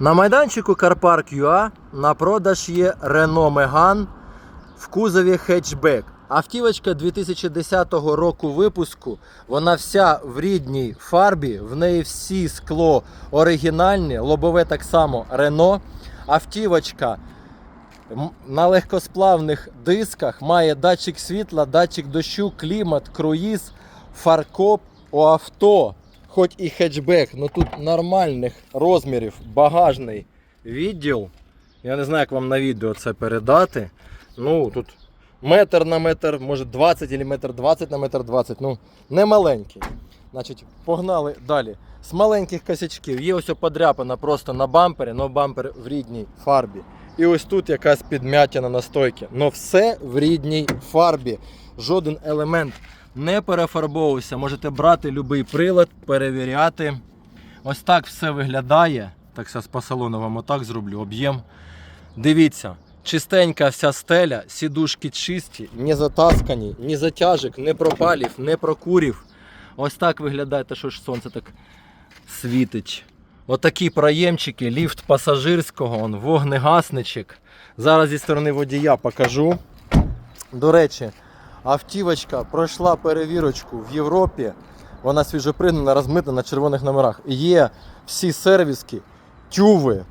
На майданчику Карпарк ЮА на продаж є Renault Megane в кузові хетчбек. Автівочка 2010 року випуску. Вона вся в рідній фарбі. В неї всі скло оригінальні, лобове так само Renault. Автівочка на легкосплавних дисках має датчик світла, датчик дощу, клімат, круїз, фаркоп у авто. Хоч і хетчбек, але тут нормальних розмірів багажний відділ. Я не знаю, як вам на відео це передати. Ну, тут метр на метр, може 20 або метр 20 на метр 20. Ну, не маленький. Значить, погнали далі. З маленьких косячків є ось подряпина просто на бампері, але бампер в рідній фарбі. І ось тут якась підм'ятина на стойці. Но все в рідній фарбі. Жоден елемент не перефарбовувався. Можете брати будь-який прилад, перевіряти. Ось так все виглядає. Так зараз по салону вам отак зроблю об'єм. Дивіться, чистенька вся стеля, сідушки чисті, не затаскані, ні затяжок, не пропалів, не прокурів. Ось так виглядає те, що ж сонце так світить. Отакі проємчики, ліфт пасажирського, вогнегасничок. Зараз зі сторони водія покажу. До речі, автівочка пройшла перевірочку в Європі. Вона свіжопригнана, розмита на червоних номерах. Є всі сервіски, тюви.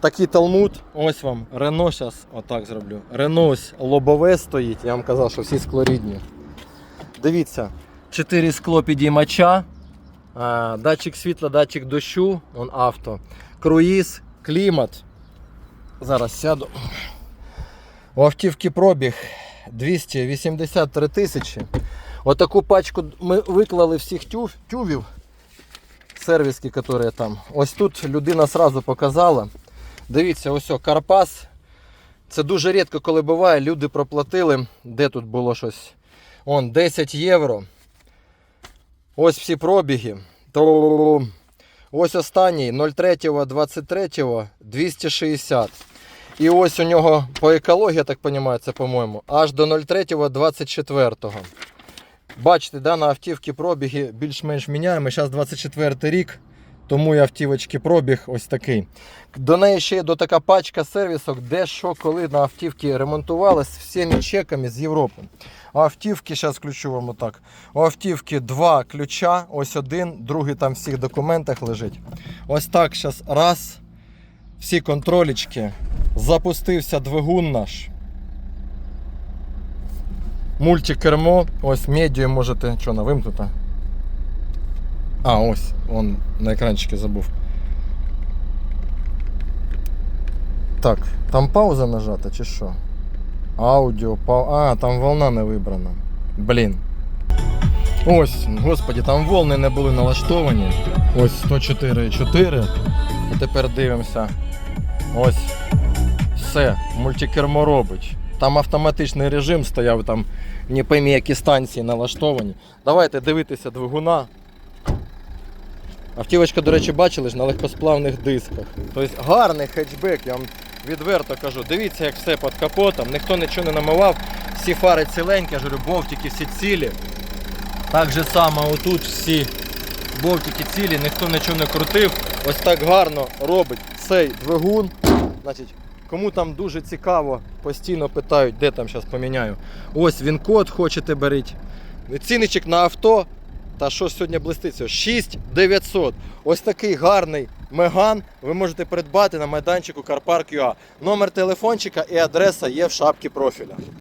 Такий талмуд. Ось вам Рено зараз отак зроблю. Рено ось лобове стоїть. Я вам казав, що всі склорідні. Дивіться, 4 скло підіймача, датчик світла, датчик дощу, он авто, круїз, клімат. Зараз сяду. У автівки пробіг 283 тисячі. Отаку пачку ми виклали всіх тюв, тювів, сервіски, які там. Ось тут людина сразу показала. Дивіться, ось о, Карпас. Це дуже рідко, коли буває, люди проплатили. Де тут було щось? Он 10 євро. Ось всі пробіги. Ось останній 03.23 260. І ось у нього по екології, я так розумію, це, по-моєму, аж до 03.24. Бачите, да, на автівки пробіги більш-менш міняємо. Зараз 24 рік, тому і автівочки пробіг ось такий. До неї ще є до така пачка сервісок, де що коли на автівки ремонтувалось всіми чеками з Європи. Автівки, зараз включу вам отак. У автівки два ключа, ось один, другий там в всіх документах лежить. Ось так зараз раз. Всі контролічки. Запустився двигун наш. Мультикермо. Ось медіа можете. Що, на вимкнута? А, ось, он на екранчикі забув. Так, там пауза нажата чи що? Аудіо, пау... А, там волна не вибрана. Блін. Ось, господі, там волни не були налаштовані. Ось 104,4. А тепер дивимося. Ось. Все, мультикермо робить. Там автоматичний режим стояв, там не поймі, які станції налаштовані. Давайте дивитися двигуна. Автівочка, до речі, бачили ж на легкосплавних дисках. Тобто гарний хетчбек, я вам відверто кажу. Дивіться, як все під капотом, ніхто нічого не намивав, всі фари ціленькі, я ж говорю, бовтики всі цілі. Так же само отут всі бовтики цілі, ніхто нічого не крутив. Ось так гарно робить цей двигун. Значить, кому там дуже цікаво, постійно питають, де там зараз поміняю. Ось він код, хочете беріть. Ціничок на авто. Та що сьогодні блиститься? 6900. Ось такий гарний меган ви можете придбати на майданчику Карпарк.ua. Номер телефончика і адреса є в шапці профіля.